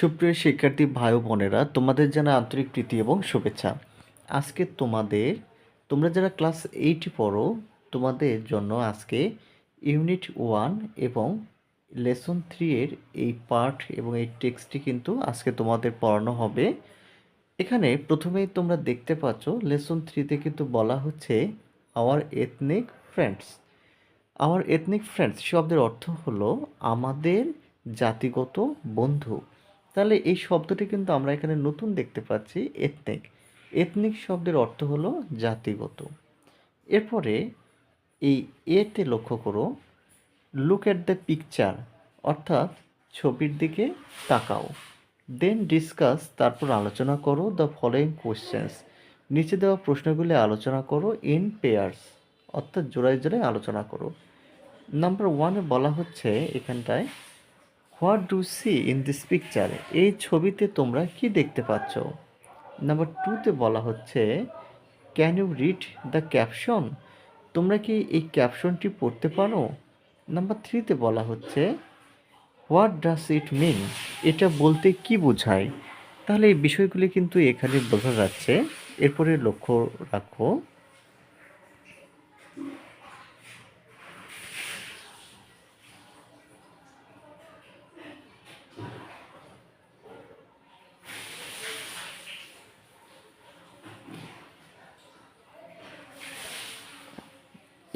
সুপ্রিয় শিক্ষার্থী ভাই বোনেরা, তোমাদের জানা আন্তরিক প্রীতি এবং শুভেচ্ছা। আজকে তোমাদের, তোমরা যারা ক্লাস এইট পড়ো, তোমাদের জন্য আজকে ইউনিট ওয়ান এবং লেসন থ্রি এর এই পার্ট এবং এই টেক্সটটি কিন্তু আজকে তোমাদের পড়ানো হবে। এখানে প্রথমেই তোমরা দেখতে পাচ্ছ, লেসন থ্রিতে কিন্তু বলা হচ্ছে আওয়ার এথনিক ফ্রেন্ডস আমার এথনিক ফ্রেন্ডস শব্দের অর্থ হলো আমাদের জাতিগত বন্ধু। তাহলে এই শব্দটি কিন্তু আমরা এখানে নতুন দেখতে পাচ্ছি এথনিক এথনিক শব্দের অর্থ হলো জাতিগত। এরপরে এই এতে লক্ষ্য করো লুক অ্যাট দ্য পিকচার অর্থাৎ ছবির দিকে তাকাও। দেন ডিসকাস তারপর আলোচনা করো দ্য ফলোয়িং কোয়েশ্চেন্স নিচে দেওয়া প্রশ্নগুলি আলোচনা করো ইন পেয়ার্স অর্থাৎ জোড়ায় জোড়ায় আলোচনা করো। নাম্বার ওয়ানে বলা হচ্ছে এখানটায় what do see in this picture? এই ছবিতে তোমরা কি দেখতে পাচ্ছ? নাম্বার টুতে বলা হচ্ছে can you read the caption তোমরা কি এই ক্যাপশনটি পড়তে পারো? নাম্বার থ্রিতে বলা হচ্ছে হোয়াট ডাস ইট মিন এটা বলতে কি বোঝায়? তাহলে এই বিষয়গুলি কিন্তু এখানে বোঝা যাচ্ছে। এরপরে লক্ষ্য রাখো।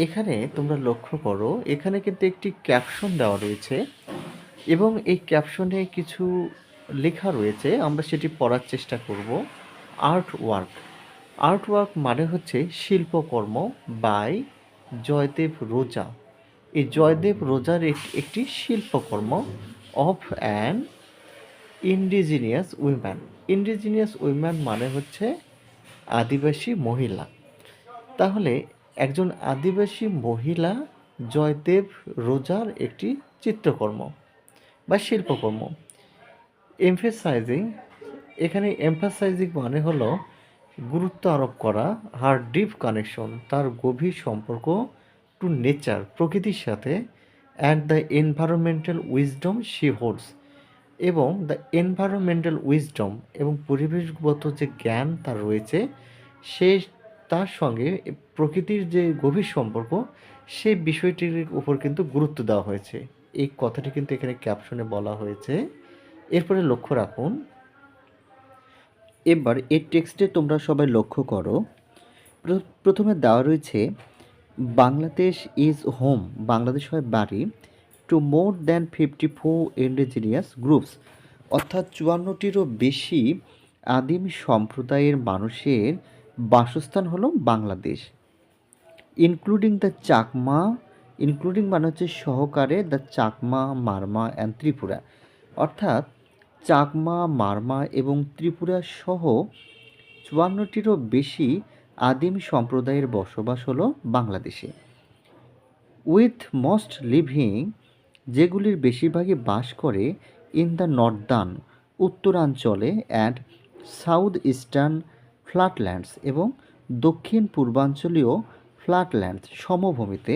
এখানে তোমরা লক্ষ্য করো, এখানে কিন্তু একটি ক্যাপশন দেওয়া রয়েছে এবং এই ক্যাপশনে কিছু লেখা রয়েছে, আমরা সেটি পড়ার চেষ্টা করব। আর্ট ওয়ার্ক আর্ট ওয়ার্ক মানে হচ্ছে শিল্পকর্ম বাই জয়দেব রোজা। এই জয়দেব রোজার একটি শিল্পকর্ম of an indigenous woman indigenous woman মানে হচ্ছে আদিবাসী মহিলা। তাহলে একজন আদিবাসী মহিলা জয়দেব রোজার একটি চিত্রকর্ম বা শিল্পকর্ম। এমফেসাইজিং এখানে এমফাসাইজিং মানে হলো গুরুত্ব আরোপ করা হার ডিপ কানেকশন তার গভীর সম্পর্ক টু নেচার প্রকৃতির সাথে and the environmental wisdom she holds এবং দ্য এনভায়রনমেন্টাল উইজডম এবং পরিবেশগত যে জ্ঞান তার রয়েছে, সে তার সঙ্গে প্রকৃতির যে গভীর সম্পর্ক, সেই বিষয়টির উপর কিন্তু গুরুত্ব দেওয়া হয়েছে। এই কথাটি কিন্তু এখানে ক্যাপশনে বলা হয়েছে। এরপরে লক্ষ্য রাখুন। এবার এই টেক্সটে তোমরা সবাই লক্ষ্য করো। প্র- প্রথমে দেওয়া রয়েছে, বাংলাদেশ ইজ হোম বাংলাদেশ হয় বাড়ি to more than fifty four indigenous groups অর্থাৎ চুয়ান্নটিরও বেশি আদিম সম্প্রদায়ের মানুষের বাসস্থান হলো Bangladesh. Including the Chakma including মানে হচ্ছে সহকারে দ্য চাকমা, মারমা অ্যান্ড ত্রিপুরা। অর্থাৎ চাকমা, মারমা এবং ত্রিপুরা সহ চুয়ান্নটিরও বেশি আদিম সম্প্রদায়ের বসবাস হলো বাংলাদেশে। উইথ মোস্ট লিভিং যেগুলির বেশিরভাগই বাস করে ইন দ্য নর্দার্ন উত্তরাঞ্চলে অ্যান্ড সাউথ ইস্টার্ন ফ্ল্যাটল্যান্ডস এবং দক্ষিণ পূর্বাঞ্চলীয় ফ্ল্যাটল্যান্ডস সমভূমিতে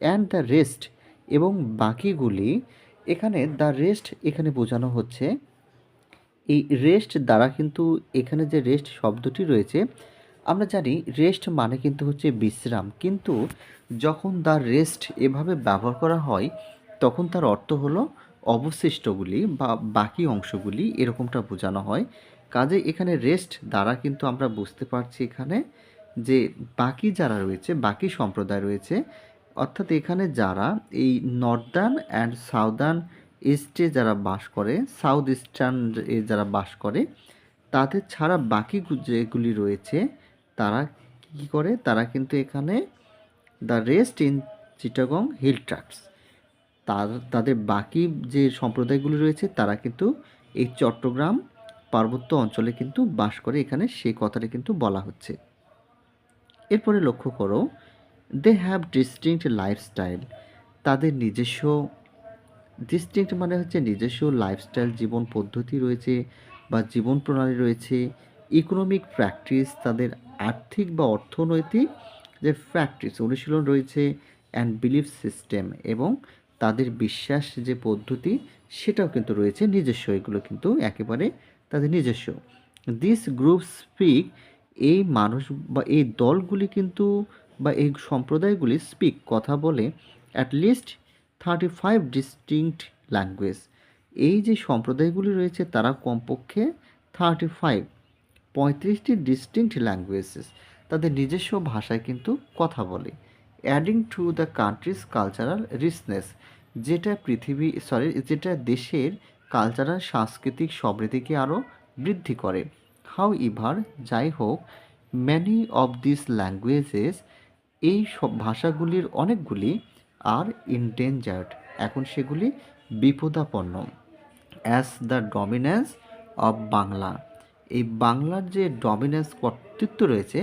অ্যান্ড দ্য রেস্ট এবং বাকিগুলি এখানে দ্য রেস্ট এখানে বোঝানো হচ্ছে। এই রেস্ট দ্বারা কিন্তু এখানে যে রেস্ট শব্দটি রয়েছে, আমরা জানি রেস্ট মানে কিন্তু হচ্ছে বিশ্রাম। কিন্তু যখন দ্য রেস্ট এভাবে ব্যবহার করা হয়, তখন তার অর্থ হলো অবশিষ্টগুলি বা বাকি অংশগুলি এরকমটা বোঝানো হয়। কাজে এখানে রেস্ট দ্বারা কিন্তু আমরা বুঝতে পারছি এখানে যে বাকি যারা রয়েছে, বাকি সম্প্রদায় রয়েছে, অর্থাৎ এখানে যারা এই নর্দার্ন অ্যান্ড সাউদার্ন ইস্টে যারা বাস করে সাউথ ইস্টার্ন এ যারা বাস করে, তাদের ছাড়া বাকি যেগুলি রয়েছে, তারা কী করে? তারা কিন্তু এখানে the rest in Chittagong hill tracts তার, তাদের বাকি যে সম্প্রদায়গুলি রয়েছে, তারা কিন্তু এই চট্টগ্রাম পার্বত্য অঞ্চলে কিন্তু বাস করে এখানে সেই কথাটা কিন্তু বলা হচ্ছে। এরপরে লক্ষ্য করো দে হ্যাভ ডিস্টিংক্ট লাইফস্টাইল তাদের নিজস্ব ডিস্টিংক্ট মানে হচ্ছে নিজস্ব লাইফস্টাইল জীবন পদ্ধতি রয়েছে বা জীবন প্রণালী রয়েছে। ইকোনমিক প্র্যাকটিস তাদের আর্থিক বা অর্থনৈতিক যে প্র্যাকটিস অনুশীলন রয়েছে অ্যান্ড বিলিফ সিস্টেম এবং তাদের বিশ্বাস যে পদ্ধতি সেটাও কিন্তু রয়েছে, নিজস্ব এগুলো কিন্তু একেবারে তাদের নিজস্ব। দিস গ্রুপ স্পিক এই মানুষ বা এই দলগুলি কিন্তু বা এই সম্প্রদায়গুলি স্পিক কথা বলে at least thirty five distinct language এই যে সম্প্রদায়গুলি রয়েছে তারা কমপক্ষে থার্টি ফাইভ পঁয়ত্রিশটি ডিস্টিংক্ট ল্যাঙ্গুয়েজেস তাদের নিজস্ব ভাষায় কিন্তু কথা বলে। Adding to the country's cultural richness যেটা পৃথিবী সরি যেটা দেশের কালচারাল সাংস্কৃতিক সমৃদ্ধিকে আরও বৃদ্ধি করে। হাউ ইভার যাই হোক ম্যানি অফ দিস ল্যাঙ্গুয়েজেস এই সব ভাষাগুলির অনেকগুলি আর ইনডেঞ্জার্ড এখন সেগুলি বিপদাপন্ন। As the dominance of Bangla এই বাংলার যে ডমিন্যান্স কর্তৃত্ব রয়েছে,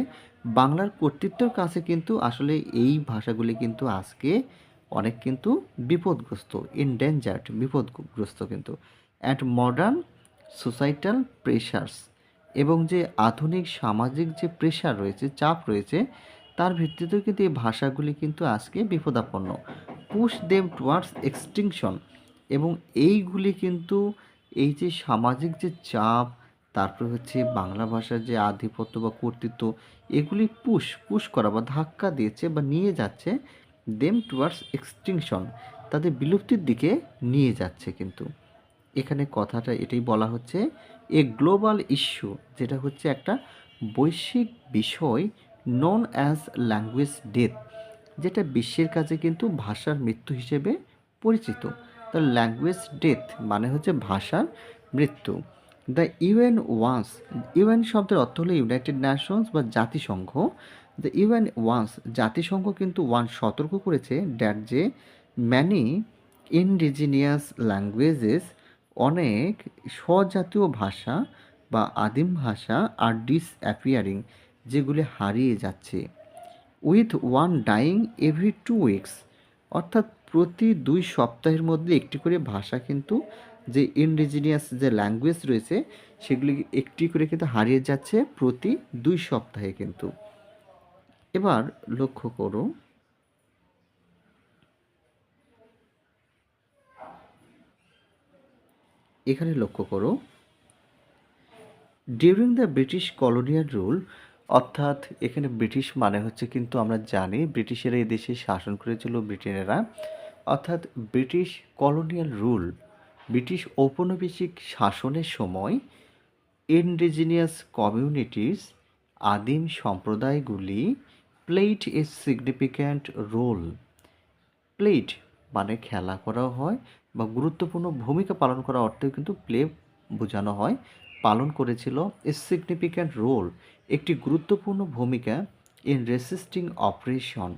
বাংলার কর্তৃত্বের কাছে কিন্তু আসলে এই ভাষাগুলি কিন্তু আজকে অনেক কিন্তু বিপদগ্রস্ত ইনডেঞ্জার্ড বিপদগ্রস্ত কিন্তু। অ্যাট মডার্ন সোসাইটাল প্রেশার্স এবং যে আধুনিক সামাজিক যে প্রেশার রয়েছে, চাপ রয়েছে, তার ভিত্তিতেও কিন্তু এই ভাষাগুলি কিন্তু আজকে বিপদাপন্ন। পুশ দেম টুয়ার্ডস এক্সটিংশন এবং এইগুলি কিন্তু এই যে সামাজিক যে চাপ, তারপরে হচ্ছে বাংলা ভাষার যে আধিপত্য বা কর্তৃত্ব, এগুলি পুশ পুশ করা বা ধাক্কা দিয়েছে বা নিয়ে যাচ্ছে দেম টুয়ার্ডস এক্সটিংশন তাদের বিলুপ্তির দিকে নিয়ে যাচ্ছে কিন্তু। এখানে কথাটা এটাই বলা হচ্ছে, এ গ্লোবাল ইস্যু যেটা হচ্ছে একটা বৈশ্বিক বিষয় নন অ্যাজ ল্যাঙ্গুয়েজ ডেথ যেটা বিশ্বের কাছে কিন্তু ভাষার মৃত্যু হিসেবে পরিচিত। দ্য ল্যাঙ্গুয়েজ ডেথ মানে হচ্ছে ভাষার মৃত্যু। দ্য ইউএন ওয়ান্স ইউএন শব্দের অর্থ হলো ইউনাইটেড নেশনস বা জাতিসংঘ দ্য ইউএন ওয়ান্স জাতিসংঘ কিন্তু ওয়ান সতর্ক করেছে ড্যাট যে ম্যানি ইনডিজিনিয়াস ল্যাঙ্গুয়েজেস অনেক স্বজাতীয় ভাষা বা আদিম ভাষা আর ডিস অ্যাপিয়ারিং যেগুলি হারিয়ে যাচ্ছে। With one dying every two weeks অর্থাৎ প্রতি দুই সপ্তাহের মধ্যে একটি করে ভাষা কিন্তু যে ইন্ডিজিনিয়াস যে ল্যাঙ্গুয়েজ রয়েছে, সেগুলি একটি করে কিন্তু হারিয়ে যাচ্ছে প্রতি দুই সপ্তাহে কিন্তু। এবার লক্ষ্য করো। এখানে লক্ষ্য করো। During the British colonial rule অর্থাৎ এখানে ব্রিটিশ মানে হচ্ছে কিন্তু আমরা জানি ব্রিটিশেরা এই দেশে শাসন করেছিল ব্রিটেনেরা। অর্থাৎ ব্রিটিশ কলোনিয়াল রুল ব্রিটিশ ঔপনিবেশিক শাসনের সময় ইন্ডিজিনিয়াস কমিউনিটিস আদিম সম্প্রদায়গুলি played a significant role played মানে খেলা করা হয় বা গুরুত্বপূর্ণ ভূমিকা পালন করা অর্থেও কিন্তু প্লে বোঝানো হয়। পালন করেছিল এ সিগনিফিক্যান্ট রোল একটি গুরুত্বপূর্ণ ভূমিকা ইন রেসিস্টিং অপারেশন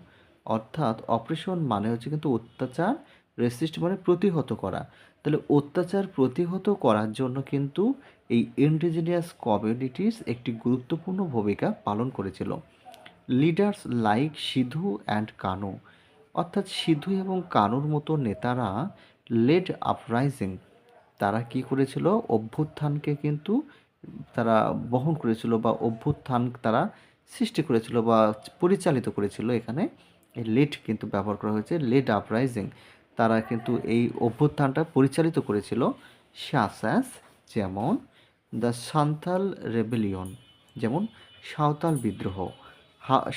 অর্থাৎ অপারেশন মানে হচ্ছে কিন্তু অত্যাচার রেসিস্ট মানে প্রতিহত করা। তাহলে অত্যাচার প্রতিহত করার জন্য কিন্তু এই ইন্ডিজিনিয়াস কমিউনিটিস একটি গুরুত্বপূর্ণ ভূমিকা পালন করেছিল। Leaders like Sidhu and Kanu. অর্থাৎ সিধু এবং কানুর মতো নেতারা লেড আপরাইজিং তারা কি করেছিল? অভ্যুত্থানকে কিন্তু তারা বহন করেছিল বা অভ্যুত্থান তারা সৃষ্টি করেছিল বা পরিচালিত করেছিল। এখানে এই লেড কিন্তু ব্যবহার করা হয়েছে লেড আপরাইজিং তারা কিন্তু এই অভ্যুত্থানটা পরিচালিত করেছিল। শাসাস যেমন দ্য সান্তাল রেবেলিয়ন, যেমন সাঁওতাল বিদ্রোহ।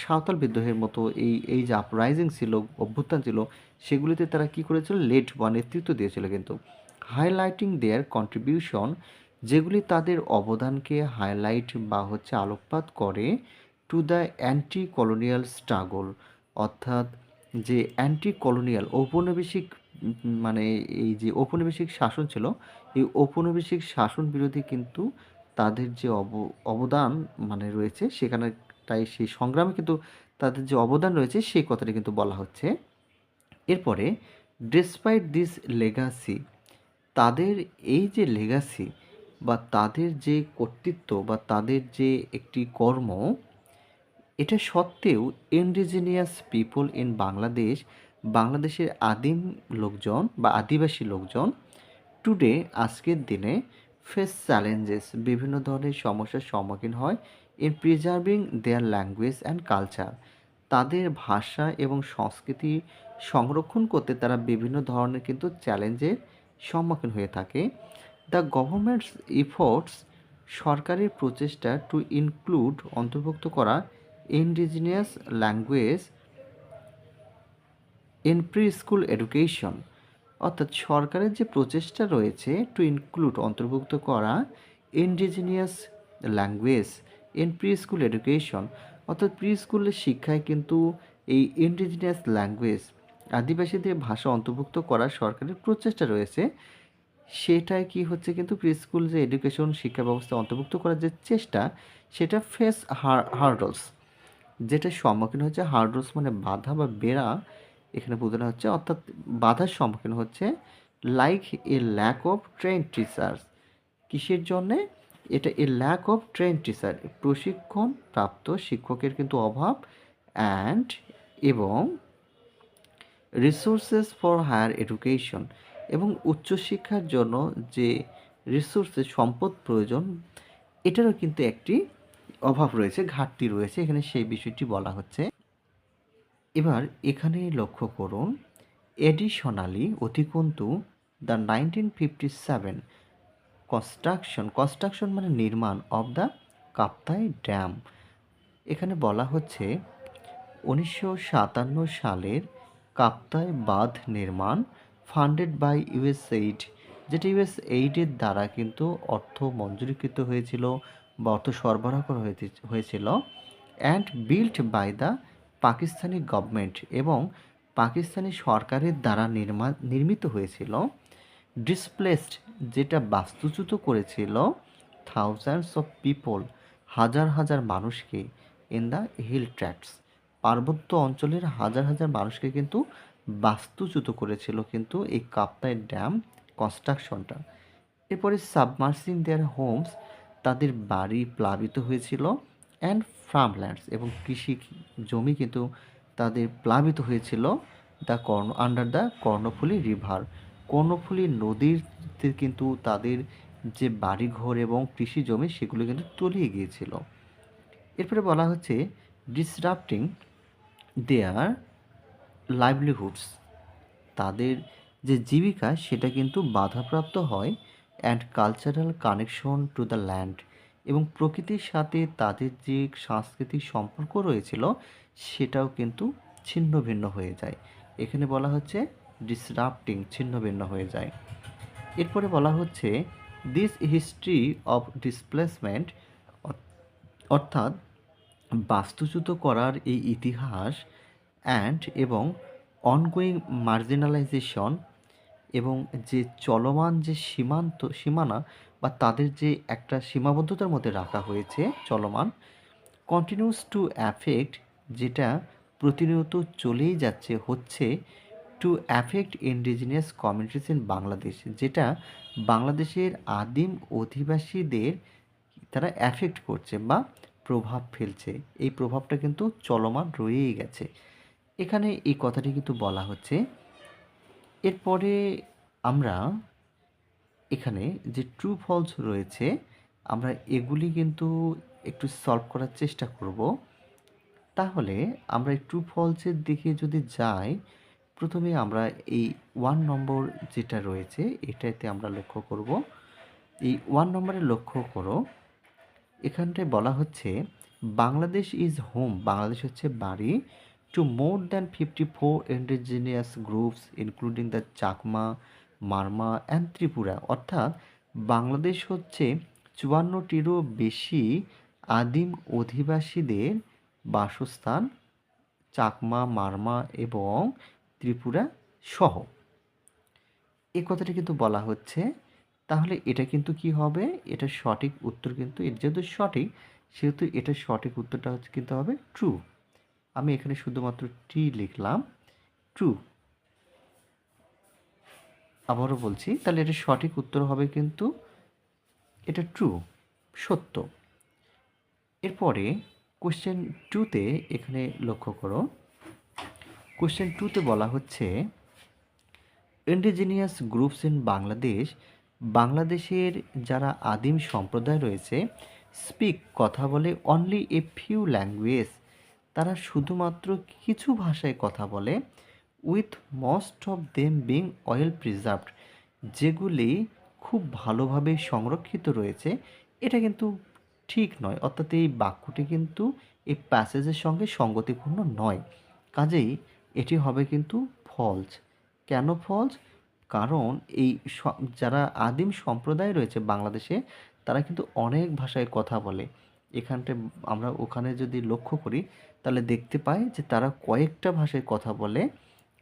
সাঁওতাল বিদ্রোহের মতো এই এই যে আপরাইজিং ছিল, অভ্যুত্থান ছিল, সেগুলিতে তারা কি করেছিল? লেট বা নেতৃত্ব দিয়েছিল কিন্তু। হাইলাইটিং দেয়ার কন্ট্রিবিউশন যেগুলি তাদের অবদানকে হাইলাইট বা হচ্ছে আলোকপাত করে to the anti colonial struggle অর্থাৎ যে অ্যান্টি কলোনিয়াল ঔপনিবেশিক মানে এই যে ঔপনিবেশিক শাসন ছিল, এই ঔপনিবেশিক শাসন বিরোধী কিন্তু তাদের যে অব, অবদান মানে রয়েছে, সেখানে তাই সেই সংগ্রামে কিন্তু তাদের যে অবদান রয়েছে, সেই কথাটি কিন্তু বলা হচ্ছে। এরপরে ডিসপাইট দিস লেগাসি তাদের এই যে লেগাসি বা তাদের যে কর্তৃত্ব বা তাদের যে একটি কর্ম, এটা সত্ত্বেও ইন্ডিজিনিয়াস পিপল ইন বাংলাদেশ বাংলাদেশের আদিম লোকজন বা আদিবাসী লোকজন টুডে আজকের দিনে ফেস চ্যালেঞ্জেস বিভিন্ন ধরনের সমস্যার সম্মুখীন হয় in preserving their language and culture তাদের ভাষা এবং সংস্কৃতি সংরক্ষণ করতে তারা বিভিন্ন ধরনের কিন্তু চ্যালেঞ্জের সম্মুখীন হয়ে থাকে। দ্য গভর্নমেন্টস এফোর্টস সরকারের প্রচেষ্টা টু ইনক্লুড অন্তর্ভুক্ত করা indigenous language in pre school education অর্থাৎ সরকারের যে প্রচেষ্টা রয়েছে টু ইনক্লুড অন্তর্ভুক্ত করা indigenous language in pre school education অর্থাৎ প্রি স্কুলের শিক্ষায় কিন্তু এই ইন্ডিজিনিয়াস ল্যাঙ্গুয়েজ আদিবাসীদের ভাষা অন্তর্ভুক্ত করার সরকারের প্রচেষ্টা রয়েছে। সেটাই কি হচ্ছে কিন্তু প্রি স্কুল যে এডুকেশন শিক্ষা ব্যবস্থা অন্তর্ভুক্ত করার যে চেষ্টা, সেটা ফেস হার্ডলস যেটা সম্মুখীন হচ্ছে হার্ডলস মানে বাধা বা বেড়া, এখানে বোঝানো হচ্ছে, অর্থাৎ বাধার সম্মুখীন হচ্ছে like a lack of train teachers কিসের জন্যে? এটা a lack of train teacher প্রশিক্ষণ প্রাপ্ত শিক্ষকের কিন্তু অভাব অ্যান্ড এবং রিসোর্সেস ফর হায়ার এডুকেশন এবং উচ্চশিক্ষার জন্য যে রিসোর্সেস সম্পদ প্রয়োজন, এটারও কিন্তু একটি অভাব রয়েছে, ঘাটতি রয়েছে। এখানে সেই বিষয়টি বলা হচ্ছে। এবার এখানে লক্ষ্য করুন additionally অতিকন্তু the nineteen fifty seven construction construction মানে নির্মাণ অব দ্য কাপ্তাই ড্যাম এখানে বলা হচ্ছে উনিশশো সাতান্ন সালের কাপ্তাই বাঁধ নির্মাণ ফান্ডেড বাই ইউএসএইড যেটা ইউএস এইডের দ্বারা কিন্তু অর্থ মঞ্জুরিকৃত হয়েছিল বা অর্থ সরবরাহ করা হয়েছিল and built by the Pakistani government এবং পাকিস্তানি সরকারের দ্বারা নির্মাণ নির্মিত হয়েছিল। ডিসপ্লেসড যেটা বাস্তুচ্যুত করেছিল থাউজেন্ডস অফ পিপল হাজার হাজার মানুষকে ইন দ্য হিল ট্র্যাক্টস পার্বত্য অঞ্চলের হাজার হাজার মানুষকে কিন্তু বাস্তুচ্যুত করেছিল কিন্তু এই কাপ্তাই ড্যাম কনস্ট্রাকশনটা এরপরে সাবমার্সিং দেয়ার হোমস তাদের বাড়ি প্লাবিত হয়েছিল অ্যান্ড ফার্মল্যান্ডস এবং কৃষি জমি কিন্তু তাদের প্লাবিত হয়েছিল the Karna under the Karnaphuli river Karnaphuli নদীতে কিন্তু তাদের যে বাড়িঘর এবং কৃষি জমি সেগুলো কিন্তু তলিয়ে গিয়েছিল। এরপরে বলা হচ্ছে ডিসরাপ্টিং দেয়ার লাইভলিহুডস তাদের যে জীবিকা সেটা কিন্তু বাধাপ্রাপ্ত হয় and cultural connection to the land এবং প্রকৃতির সাথে তাদের যে সাংস্কৃতিক সম্পর্ক রয়েছিল সেটাও কিন্তু ছিন্ন ভিন্ন হয়ে যায়। এখানে বলা হচ্ছে ডিসরাপ্টিং ছিন্ন ভিন্ন হয়ে যায়। এরপরে বলা হচ্ছে দিস হিস্ট্রি অফ ডিসপ্লেসমেন্ট অর্থাৎ বাস্তুচ্যুত করার এই ইতিহাস অ্যান্ড এবং অনগোয়িং মার্জিনালাইজেশন এবং যে চলমান যে সীমান্ত, সীমানা বা তাদের যে একটা সীমাবদ্ধতার মধ্যে রাখা হয়েছে চলমান কন্টিনিউস টু অ্যাফেক্ট যেটা প্রতিনিয়ত চলেই যাচ্ছে, হচ্ছে to affect indigenous communities in Bangladesh যেটা বাংলাদেশের আদিম অধিবাসীদের তারা অ্যাফেক্ট করছে বা প্রভাব ফেলছে। এই প্রভাবটা কিন্তু চলমান রয়েই গেছে। এখানে এই কথাটি কিন্তু বলা হচ্ছে। এরপরে আমরা এখানে যে ট্রু ফলস রয়েছে, আমরা এগুলি কিন্তু একটু সলভ করার চেষ্টা করব। তাহলে আমরা এই ট্রু ফলসের দিকে যদি যাই প্রথমে আমরা এই ওয়ান নম্বর যেটা রয়েছে, এটাতে আমরা লক্ষ্য করব। এই ওয়ান নম্বরে লক্ষ্য করো, এখানটায় বলা হচ্ছে, বাংলাদেশ ইজ হোম বাংলাদেশ হচ্ছে বাড়ি to more than fifty four indigenous groups including the Chakma Marma and Tripura অর্থাৎ বাংলাদেশ হচ্ছে চুয়ান্নটিরও বেশি আদিম অধিবাসীদের বাসস্থান, চাকমা, মারমা এবং ত্রিপুরা সহ। এ কথাটি কিন্তু বলা হচ্ছে, তাহলে এটা কিন্তু কি হবে? এটা সঠিক উত্তর কিন্তু, এর যেহেতু সঠিক, সেহেতু এটা সঠিক উত্তরটা হচ্ছে কিন্তু হবে ট্রু আমি এখানে শুধুমাত্র টি লিখলাম ট্রু আবারও বলছি, তাহলে এটা সঠিক উত্তর হবে কিন্তু, এটা ট্রু সত্য। এরপরে কোশ্চেন টুতে এখানে লক্ষ্য করো। কোশ্চেন টুতে বলা হচ্ছে ইন্ডিজিনিয়াস গ্রুপস ইন বাংলাদেশ বাংলাদেশের যারা আদিম সম্প্রদায় রয়েছে স্পিক কথা বলে অনলি এ ফিউ ল্যাঙ্গুয়েজ তারা শুধুমাত্র কিছু ভাষায় কথা বলে with most of them being well preserved যেগুলি খুব ভালোভাবে সংরক্ষিত রয়েছে। এটা কিন্তু ঠিক নয়, অর্থাৎ এই বাক্যটি কিন্তু এই প্যাসেজের সঙ্গে সঙ্গতিপূর্ণ নয়। কাজেই এটি হবে কিন্তু ফলস কেন ফলস কারণ এই যারা আদিম সম্প্রদায় রয়েছে বাংলাদেশে, তারা কিন্তু অনেক ভাষায় কথা বলে। এখানটায় আমরা ওখানে যদি লক্ষ্য করি, তাহলে দেখতে পাই যে তারা কয়েকটা ভাষায় কথা বলে।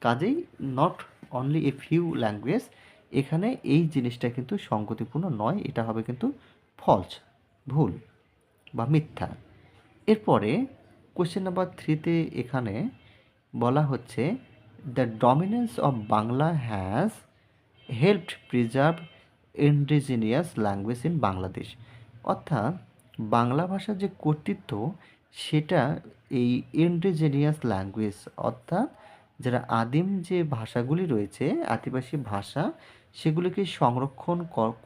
কাজেই not only a few language এখানে এই জিনিসটা কিন্তু সংগতিপূর্ণ নয়, এটা হবে কিন্তু ফলস ভুল বা মিথ্যা। এরপরে কোয়েশ্চেন নাম্বার থ্রিতে এখানে বলা হচ্ছে the dominance of Bangla has helped preserve indigenous language in Bangladesh অর্থাৎ বাংলা ভাষার যে কর্তৃত্ব, সেটা এই ইন্ডিজিনিয়াস ল্যাঙ্গুয়েজ অর্থাৎ যারা আদিম যে ভাষাগুলি রয়েছে, আদিবাসী ভাষা, সেগুলিকে সংরক্ষণ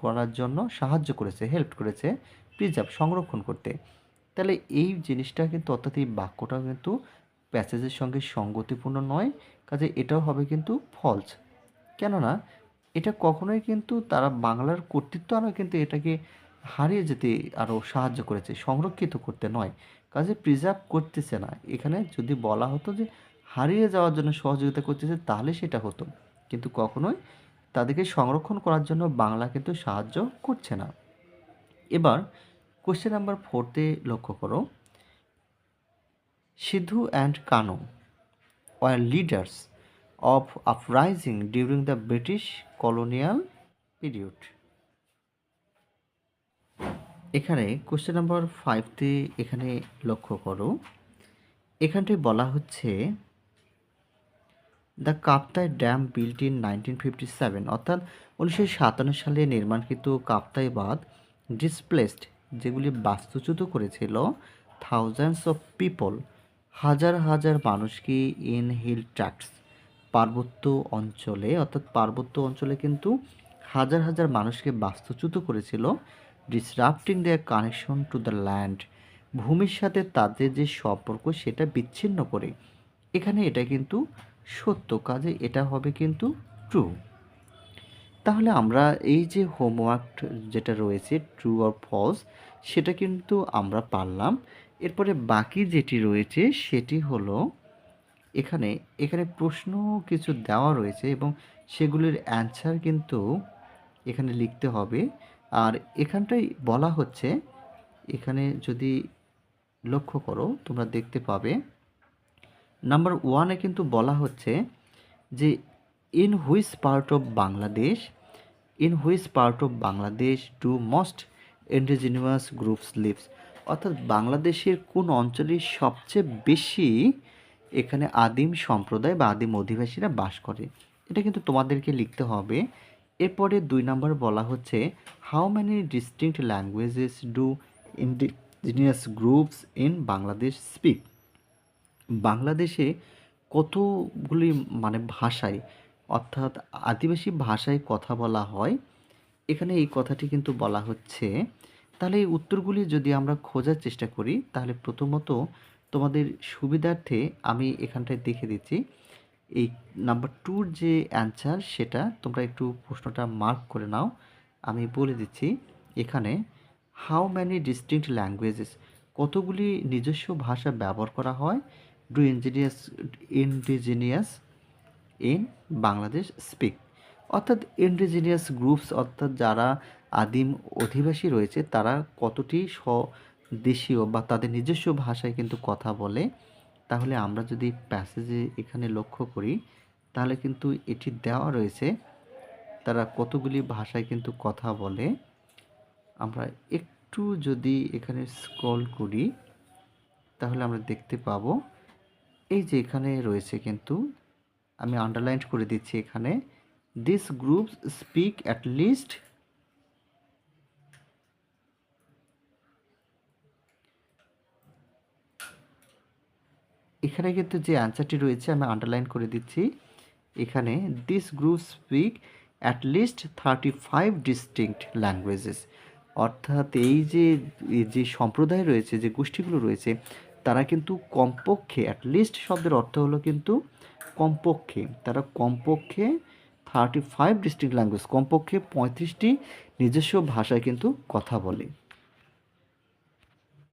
করার জন্য সাহায্য করেছে হেল্প করেছে প্রিজার্ভ সংরক্ষণ করতে। তাহলে এই জিনিসটা কিন্তু অর্থাৎ এই বাক্যটাও কিন্তু প্যাসেজের সঙ্গে সঙ্গতিপূর্ণ নয়, কাজে এটাও হবে কিন্তু ফলস কেননা, এটা কখনোই কিন্তু তারা বাংলার কর্তৃত্ব আরও কিন্তু এটাকে হারিয়ে যেতে আরও সাহায্য করেছে, সংরক্ষিত করতে নয়। কাজে প্রিজার্ভ করতেছে না। এখানে যদি বলা হতো যে হারিয়ে যাওয়ার জন্য সহযোগিতা করতেছে, তাহলে সেটা হতো। কিন্তু কখনোই তাদেরকে সংরক্ষণ করার জন্য বাংলা কিন্তু সাহায্য করছে না। এবার কোশ্চেন নাম্বার ফোরতে লক্ষ্য করো। Sidhu and Kanu were leaders of uprising during the British colonial period এখানে কোশ্চেন নাম্বার ফাইভতে এখানে লক্ষ্য করো। এখানটায় বলা হচ্ছে the Kaptai dam built in nineteen fifty seven অর্থাৎ উনিশশো সাতান্ন সালে নির্মাণকৃত কাপ্তাই বাঁধ ডিসপ্লেসড যেগুলি বাস্তুচ্যুত করেছিল থাউজেন্ডস অফ পিপল হাজার হাজার মানুষকে ইন হিল ট্র্যাক্টস পার্বত্য অঞ্চলে, অর্থাৎ পার্বত্য অঞ্চলে কিন্তু হাজার হাজার মানুষকে বাস্তুচ্যুত করেছিল disrupting their connection to the land ভূমির সাথে তাদের যে সম্পর্ক সেটা বিচ্ছিন্ন করে। এখানে এটা কিন্তু সত্য, কাজে এটা হবে কিন্তু ট্রু তাহলে আমরা এই যে হোমওয়ার্ক যেটা রয়েছে ট্রু অর ফলস সেটা কিন্তু আমরা পারলাম। এরপরে বাকি যেটি রয়েছে সেটি হলো এখানে এখানে প্রশ্ন কিছু দেওয়া রয়েছে এবং সেগুলির অ্যান্সার কিন্তু এখানে লিখতে হবে। আর এখানটাই বলা হচ্ছে, এখানে যদি লক্ষ্য করো, তোমরা দেখতে পাবে। নাম্বার ওয়ানে কিন্তু বলা হচ্ছে যে in which part of Bangladesh in which part of Bangladesh do most indigenous groups lives অর্থাৎ বাংলাদেশের কোন অঞ্চলে সবচেয়ে বেশি এখানে আদিম সম্প্রদায় বা আদিম অধিবাসীরা বাস করে? এটা কিন্তু তোমাদেরকে লিখতে হবে। এরপরে দুই নম্বর বলা হচ্ছে how many distinct languages do indigenous groups in Bangladesh speak বাংলাদেশে কতগুলি মানে ভাষায়, অর্থাৎ আদিবাসী ভাষায় কথা বলা হয়? এখানে এই কথাটি কিন্তু বলা হচ্ছে, তাহলে এই উত্তরগুলি যদি আমরা খোঁজার চেষ্টা করি, তাহলে প্রথমত তোমাদের সুবিধার্থে আমি এখানটায় দেখে দিচ্ছি। এই নাম্বার টুর যে অ্যান্সার সেটা তোমরা একটু প্রশ্নটা মার্ক করে নাও। আমি বলে দিচ্ছি, এখানে হাউ ম্যানি ডিস্টিংক্ট ল্যাঙ্গুয়েজেস কতগুলি নিজস্ব ভাষা ব্যবহার করা হয়? Do ingenious indigenous in Bangladesh speak অর্থাৎ ইন্ডিজিনিয়াস গ্রুপস অর্থাৎ যারা আদিম অধিবাসী রয়েছে, তারা কতটি স্বদেশীয় বা তাদের নিজস্ব ভাষায় কিন্তু কথা বলে? তাহলে আমরা যদি প্যাসেজে এখানে লক্ষ্য করি, তাহলে কিন্তু এটি দেওয়া রয়েছে, তারা কতগুলি ভাষায় কিন্তু কথা বলে? আমরা একটু যদি এখানে স্ক্রল করি, তাহলে আমরা দেখতে পাবো, এই যে এখানে রয়েছে কিন্তু, আমি আন্ডারলাইন করে দিচ্ছি এখানে this groups speak at least এখানে কিন্তু যে অ্যান্সারটি রয়েছে, আমি আন্ডারলাইন করে দিচ্ছি। এখানে this group speak at least thirty five distinct languages অর্থাৎ এই যে যে সম্প্রদায় রয়েছে, যে গোষ্ঠীগুলো রয়েছে, তারা কিন্তু কমপক্ষে অ্যাট লিস্ট শব্দের অর্থ হলো কিন্তু কমপক্ষে, তারা কমপক্ষে থার্টি ফাইভ ডিস্ট্রিক্ট ল্যাঙ্গুয়েজ কমপক্ষে পঁয়ত্রিশটি নিজস্ব ভাষায় কিন্তু কথা বলে।